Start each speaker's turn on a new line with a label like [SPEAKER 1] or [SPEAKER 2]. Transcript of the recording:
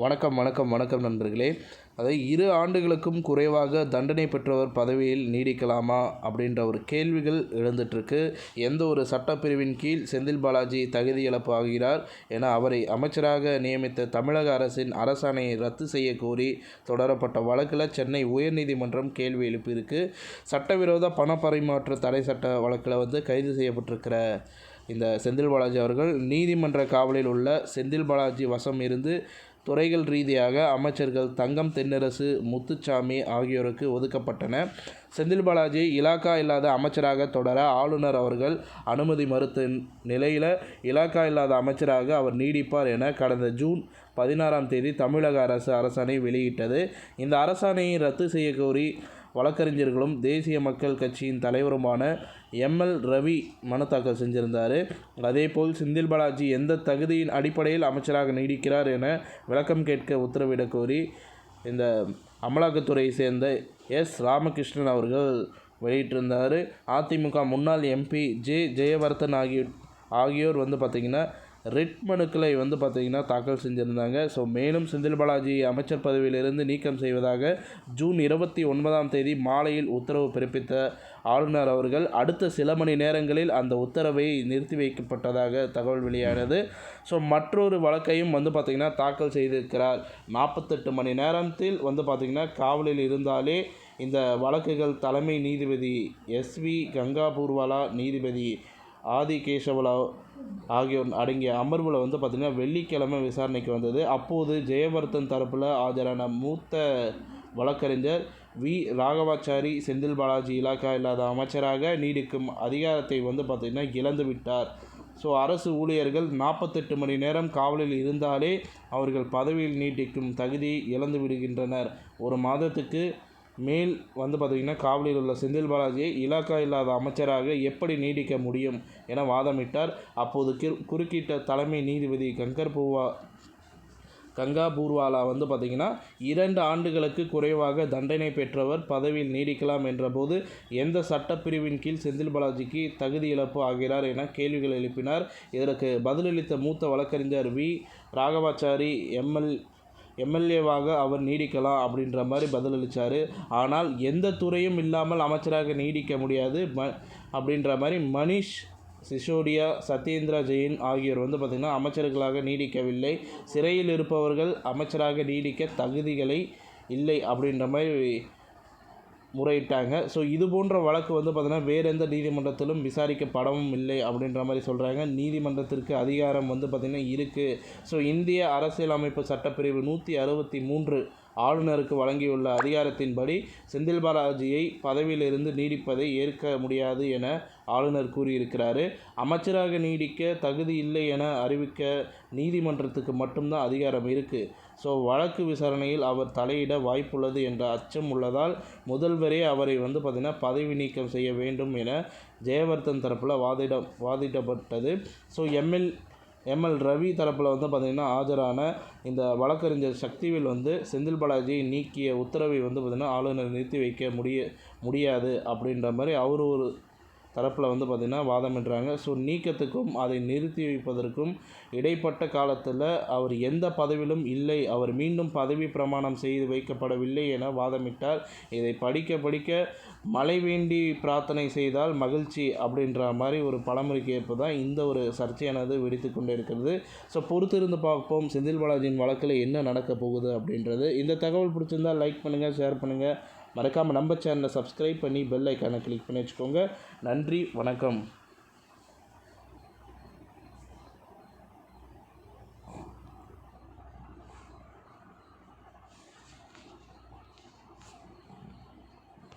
[SPEAKER 1] வணக்கம் வணக்கம் வணக்கம் நண்பர்களே. அதாவது இரு ஆண்டுகளுக்கும் குறைவாக தண்டனை பெற்றவர் பதவியில் நீடிக்கலாமா அப்படின்ற ஒரு கேள்விகள் எழுந்துட்டுருக்கு. எந்த ஒரு சட்டப்பிரிவின் கீழ் செந்தில் பாலாஜி தகுதி இழப்பு ஆகிறார் என அவரை அமைச்சராக நியமித்த தமிழக அரசின் அரசாணையை ரத்து செய்ய கோரி தொடரப்பட்ட வழக்கில் சென்னை உயர்நீதிமன்றம் கேள்வி எழுப்பியிருக்கு. சட்டவிரோத பண பரிமாற்ற தடை சட்ட வழக்கில் வந்து கைது செய்யப்பட்டிருக்கிற இந்த செந்தில் பாலாஜி அவர்கள் நீதிமன்ற காவலில் உள்ள செந்தில் பாலாஜி வசம் இருந்து துறைகள் ரீதியாக அமைச்சர்கள் தங்கம் தென்னரசு முத்துச்சாமி ஆகியோருக்கு ஒதுக்கப்பட்டன. செந்தில் பாலாஜி இலாக்கா இல்லாத அமைச்சராக தொடர ஆளுநர் அவர்கள் அனுமதி மறுத்த நிலையில் இலாக்கா இல்லாத அமைச்சராக அவர் நீடிப்பார் என கடந்த ஜூன் பதினாறாம் தேதி தமிழக அரசு அரசாணை வெளியிட்டது. இந்த அரசாணையை ரத்து செய்யக்கோரி கோரி வழக்கறிஞர்களும் தேசிய மக்கள் கட்சியின் தலைவருமான எம்எல் ரவி மனு தாக்கல் செஞ்சிருந்தார். அதேபோல் செந்தில் பாலாஜி எந்த தகுதியின் அடிப்படையில் அமைச்சராக நீடிக்கிறார் என விளக்கம் கேட்க உத்தரவிட கோரி இந்த அமலாக்கத்துறையை சேர்ந்த எஸ் ராமகிருஷ்ணன் அவர்கள் வெளியிட்டிருந்தார். அதிமுக முன்னாள் எம்பி ஜே ஜெயவர்தன் ஆகிய ஆகியோர் வந்து பார்த்திங்கன்னா ரிட் மனுக்களை வந்து பார்த்திங்கன்னா தாக்கல் செஞ்சுருந்தாங்க. ஸோ மேலும் செந்தில் பாலாஜி அமைச்சர் பதவியிலிருந்து நீக்கம் செய்வதாக ஜூன் இருபத்தி ஒன்பதாம் தேதி மாலையில் உத்தரவு பிறப்பித்த ஆளுநர் அவர்கள் அடுத்த சில மணி நேரங்களில் அந்த உத்தரவை நிறுத்தி வைக்கப்பட்டதாக தகவல் வெளியானது. ஸோ மற்றொரு வழக்கையும் வந்து பார்த்திங்கன்னா தாக்கல் செய்திருக்கிறார். நாற்பத்தெட்டு மணி நேரத்தில் வந்து பார்த்திங்கன்னா காவலில் இருந்தாலே இந்த வழக்குகள் தலைமை நீதிபதி எஸ்வி கங்கா பூர்வாலா நீதிபதி ஆதி கேசவலாவ் ஆகியோர் அடங்கிய அமர்வில் வந்து பார்த்திங்கன்னா வெள்ளிக்கிழமை விசாரணைக்கு வந்தது. அப்போது ஜெயவர்தன் தரப்பில் ஆஜரான மூத்த வழக்கறிஞர் வி. ராகவாச்சாரி செந்தில் பாலாஜி இலாக்கா இல்லாத அமைச்சராக நீடிக்கும் அதிகாரத்தை வந்து பார்த்திங்கன்னா இழந்து விட்டார். ஸோ அரசு ஊழியர்கள் நாற்பத்தெட்டு மணி நேரம் காவலில் இருந்தாலே அவர்கள் பதவியில் நீட்டிக்கும் தகுதி இழந்து விடுகின்றனர். ஒரு மாதத்துக்கு மேல் வந்து பார்த்திங்கன்னா காவலில் உள்ள செந்தில் பாலாஜியை இலாக்கா இல்லாத அமைச்சராக எப்படி நீடிக்க முடியும் என வாதமிட்டார். அப்போது குறுக்கிட்ட தலைமை நீதிபதி கங்கர் பூவா கங்கா பூர்வாலா வந்து பார்த்திங்கன்னா இரண்டு ஆண்டுகளுக்கு குறைவாக தண்டனை பெற்றவர் பதவியில் நீடிக்கலாம் என்றபோது எந்த சட்டப்பிரிவின் கீழ் செந்தில் பாலாஜிக்கு தகுதி இழப்பு ஆகிறார் என கேள்விகள் எழுப்பினார். இதற்கு பதிலளித்த மூத்த வழக்கறிஞர் வி. ராகவாச்சாரி எம்எல் எம்எல்ஏவாக அவர் நீடிக்கலாம் அப்படின்ற மாதிரி பதிலளித்தார் ஆனால் எந்த துறையும் இல்லாமல் அமைச்சராக நீடிக்க முடியாது. ம அப்படின்ற மாதிரி மணிஷ் சிசோடியா சத்யேந்திரா ஜெயின் ஆகியோர் வந்து பார்த்திங்கன்னா அமைச்சர்களாக நீடிக்கவில்லை. சிறையில் இருப்பவர்கள் அமைச்சராக நீடிக்க தகுதிகளை இல்லை அப்படின்ற மாதிரி முறையிட்டாங்க. ஸோ இது போன்ற வழக்கு வந்து பார்த்திங்கன்னா வேறு எந்த நீதிமன்றத்திலும் விசாரிக்கப்படவும் இல்லை அப்படின்ற மாதிரி சொல்கிறாங்க நீதிமன்றத்திற்கு அதிகாரம் வந்து பார்த்திங்கன்னா இருக்குது ஸோ இந்திய அரசியலமைப்பு சட்டப்பிரிவு நூற்றி அறுபத்தி மூன்று ஆளுநருக்கு வழங்கியுள்ள அதிகாரத்தின்படி செந்தில் பாலாஜியை பதவியிலிருந்து நீடிப்பதை ஏற்க முடியாது என ஆளுநர் கூறியிருக்கிறார். அமைச்சராக நீடிக்க தகுதி இல்லை என அறிவிக்க நீதிமன்றத்துக்கு மட்டும்தான் அதிகாரம் இருக்குது ஸோ வழக்கு விசாரணையில் அவர் தலையிட வாய்ப்புள்ளது என்ற அச்சம் உள்ளதால் முதல்வரே அவரை வந்து பார்த்திங்கன்னா பதவி நீக்கம் செய்ய வேண்டும் என ஜெயவர்தன் தரப்பில் வாதிட வாதிடப்பட்டது. ஸோ எம்எல் எம்எல் ரவி தரப்பில் வந்து பார்த்திங்கன்னா ஆஜரான இந்த வழக்கறிஞர் சக்திவேல் வந்து செந்தில் பாலாஜியை நீக்கிய உத்தரவை வந்து பார்த்திங்கன்னா ஆளுநர் நிறுத்தி வைக்க முடிய முடியாது அப்படின்ற மாதிரி அவர் ஒரு தரப்பில் வந்து பார்த்திங்கன்னா வாதமிடுறாங்க ஸோ நீக்கத்துக்கும் அதை நிறுத்தி வைப்பதற்கும் இடைப்பட்ட காலத்தில் அவர் எந்த பதவியிலும் இல்லை. அவர் மீண்டும் பதவி பிரமாணம் செய்து வைக்கப்படவில்லை என வாதமிட்டார். இதை படிக்க படிக்க மழை வேண்டி பிரார்த்தனை செய்தால் மகிழ்ச்சி அப்படின்ற மாதிரி ஒரு பழமொழிக்கு ஏற்ப தான் இந்த ஒரு சர்ச்சையானது வெடித்து கொண்டே இருக்கிறது ஸோ பொறுத்திருந்து பார்ப்போம். செந்தில் பாலாஜியின் வழக்கில் என்ன நடக்க போகுது அப்படின்றது. இந்த தகவல் பிடிச்சிருந்தால் லைக் பண்ணுங்கள் ஷேர் பண்ணுங்கள் மறக்காமல் நம்ம சேனலை சப்ஸ்கிரைப் பண்ணி பெல் ஐக்கானை கிளிக் பண்ணி வச்சுக்கோங்க. நன்றி வணக்கம்.